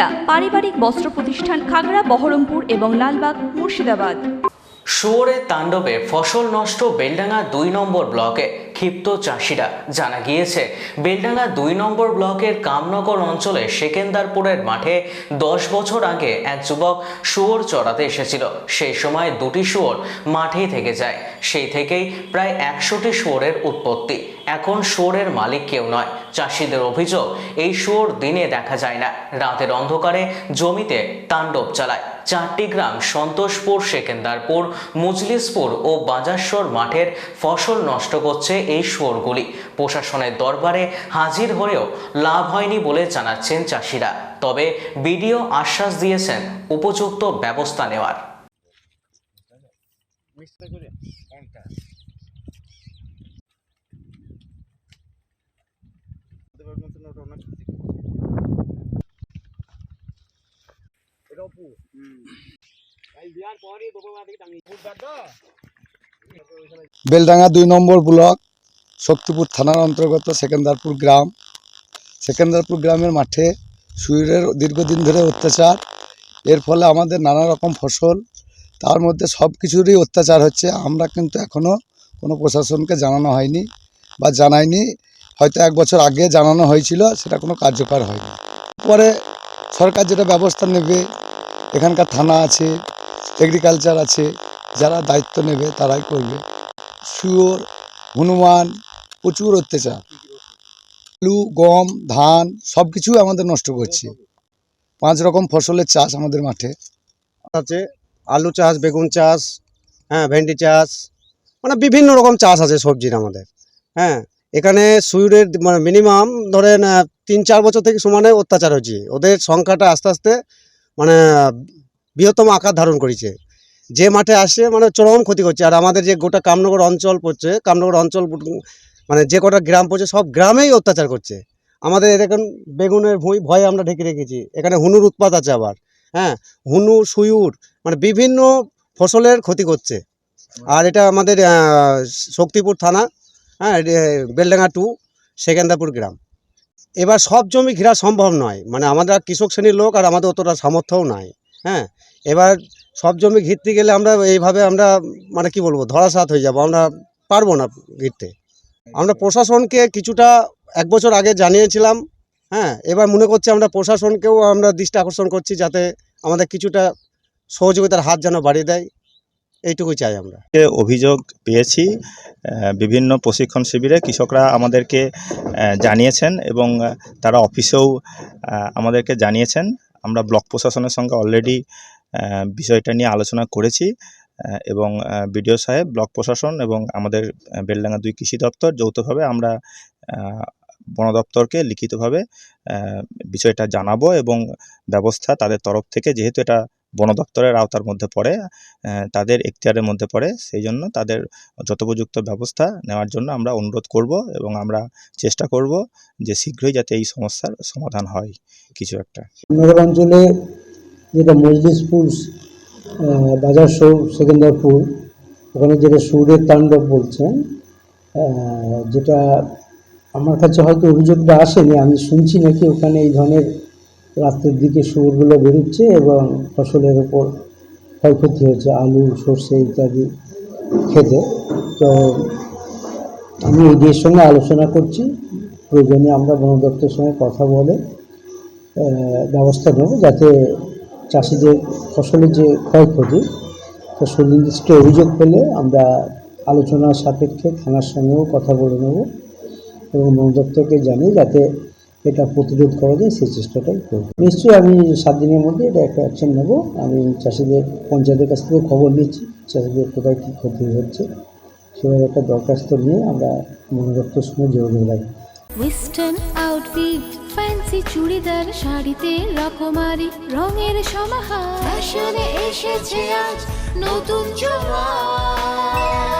জমিতা পারিবারিক বস্ত্র প্রতিষ্ঠান খাগড়া, বহরমপুর এবং লালবাগ, মুর্শিদাবাদ। শুয়োরের তাণ্ডবে ফসল নষ্ট বেলডাঙ্গা দুই নম্বর ব্লকে ক্ষিপ্ত চাষিরা। জানা গিয়েছে, বেলডাঙ্গা দুই নম্বর ব্লকের কামনগর অঞ্চলে সেকেন্দারপুরের মাঠে দশ বছর আগে এক যুবক শুয়োর চড়াতে এসেছিল। সেই সময় দুটি শুয়োর মাঠেই থেকে যায়। সেই থেকেই প্রায় একশোটি শুয়োরের উৎপত্তি। এখন শুয়োরের মালিক কেউ নয়, চাষিদের অভিযোগ, এই শুয়োর দিনে দেখা যায় না। রাতের অন্ধকারে জমিতে তাণ্ডব চালায়। চারটি গ্রাম সন্তোষপুর, সেকেন্দারপুর, মুজলিসপুর ও বাজারসর মাঠের ফসল নষ্ট করছে এই শুয়োরগুলি। প্রশাসনের দরবারে হাজির হয়েও লাভ হয়নি বলে জানাচ্ছেন চাষিরা। তবে বিডিও আশ্বাস দিয়েছেন, উপযুক্ত ব্যবস্থা নেওয়ার। বেলডাঙ্গা দুই নম্বর ব্লক, শক্তিপুর থানার অন্তর্গত সেকেন্দারপুর গ্রাম। সেকেন্দারপুর গ্রামের মাঠে সুইরের দীর্ঘদিন ধরে অত্যাচার। এর ফলে আমাদের নানা রকম ফসল, তার মধ্যে সব কিছুরই অত্যাচার হচ্ছে। আমরা কিন্তু এখনও কোনো প্রশাসনকে জানানো হয়নি বা জানাইনি। হয়তো এক বছর আগে জানানো হয়েছিল, সেটা কোনো কার্যকর হয়নি। পরে সরকার যেটা ব্যবস্থা নেবে, এখানকার থানা আছে এগ্রিকালচার আছে, যারা দায়িত্ব নেবে তারাই করবে। শুয়োর, হনুমান, প্রচুর অত্যাচার। আলু, গম, ধান সব কিছুই আমাদের নষ্ট করছে। পাঁচ রকম ফসলের চাষ আমাদের মাঠে। আছে, আলু চাষ, বেগুন চাষ হ্যাঁ ভেন্ডি চাষ মানে বিভিন্ন রকম চাষ আছে সবজির আমাদের। হ্যাঁ এখানে সুইরের মানে মিনিমাম ধরেন তিন চার বছর থেকে সমানে অত্যাচার হচ্ছে ওদের সংখ্যাটা আস্তে আস্তে মানে বৃহত্তম আকার ধারণ করেছে। যে মাঠে আসে মানে চরম ক্ষতি করছে। আর আমাদের যে গোটা কামনগর অঞ্চল পড়ছে, কামনগর অঞ্চল মানে যে কটা গ্রাম পড়ছে, সব গ্রামেই অত্যাচার করছে। আমাদের এখন বেগুনের ভুঁই ভয়ে আমরা ঢেকে রেখেছি। এখানে হুনুর উৎপাত আছে আবার। হ্যাঁ হুনু সুয়ুর মানে বিভিন্ন ফসলের ক্ষতি করছে। আর এটা আমাদের শক্তিপুর থানা হ্যাঁ বেলডাঙ্গা টু সেকেন্দাপুর গ্রাম। এবার সব জমি ঘেরা সম্ভব নয়। মানে আমাদের কৃষক শ্রেণির লোক আর আমাদের অতটা সামর্থ্যও নাই। হ্যাঁ এবার সব জমি ঘিরতে গেলে আমরা এইভাবে আমরা মানে কি বলব ধরাসাত হয়ে যাব। আমরা পারব না ঘিরতে। আমরা প্রশাসনকে কিছুটা এক বছর আগে জানিয়েছিলাম। হ্যাঁ এবার মনে করছি আমরা প্রশাসনকেও আমরা দৃষ্টি আকর্ষণ করছি যাতে আমাদের কিছুটা সহযোগিতার হাত যেন বাড়িয়ে দেয়। এইটুকুই চাই আমরা। অভিযোগ পেয়েছি বিভিন্ন প্রশিক্ষণ শিবিরে কৃষকরা আমাদেরকে জানিয়েছেন এবং তারা অফিসেও আমাদেরকে জানিয়েছেন। আমরা ব্লক প্রশাসনের সঙ্গে অলরেডি বিষয়টা নিয়ে আলোচনা করেছি এবং বিডিও সাহেব, ব্লক প্রশাসন এবং আমাদের বেলডাঙ্গা দুই কৃষি দপ্তর যৌথভাবে আমরা বন দপ্তরকে লিখিতভাবে বিষয়টা জানাব এবং ব্যবস্থা তাদের তরফ থেকে, যেহেতু এটা বন দপ্তরের আওতার মধ্যে পড়ে তাদের এখতিয়ারের মধ্যে পড়ে। সেই জন্য তাদের যথোপযুক্ত ব্যবস্থা নেওয়ার জন্য আমরা অনুরোধ করব এবং আমরা চেষ্টা করব যে শীঘ্রই যাতে এই সমস্যার সমাধান হয় কিছু একটা। অঞ্চলে যেটা মজলিসপুর বাজার সৌ সেকেন্দারপুর ওখানে যেটা সুরের তাণ্ডব বলছেন যেটা আমার কাছে হয়তো অভিযোগটা আসেনি, আমি শুনছি নাকি ওখানে এই ধরনের রাত্রের দিকে সুরগুলো বেরোচ্ছে এবং ফসলের ওপর ক্ষয়ক্ষতি হচ্ছে আলু, সর্ষে ইত্যাদি খেতে। তো আমি এদের সঙ্গে আলোচনা করছি। প্রয়োজনে আমরা বন দপ্তরের সঙ্গে কথা বলে ব্যবস্থা নেব যাতে চাষিদের ফসলের যে ক্ষয়ক্ষতি, তো সুনির্দিষ্ট অভিযোগ পেলে আমরা আলোচনার সাপেক্ষে থানার সঙ্গেও কথা বলে নেব এবং বন দপ্তরকে জানিয়ে যাতে এটা প্রতিরোধ করা যায় সেই চেষ্টাটাই করব। নিশ্চয়ই আমি সাত দিনের মধ্যে এটা একটা অ্যাকশন নেব। আমি চাষিদের পঞ্চায়েতের কাছ থেকে খবর নিচ্ছি চাষিদের কোথায় কী ক্ষতি হচ্ছে। সেভাবে একটা দরখাস্ত নিয়ে আমরা বন দপ্তরের সঙ্গে যোগাযোগ রাখব। ওয়েস্টার্ন আউটফিট ফ্যান্সি চুড়িদার শাড়িতে রকমারি রঙের সমাহার। ফ্যাশনে এসেছে আজ নতুন সুনিতা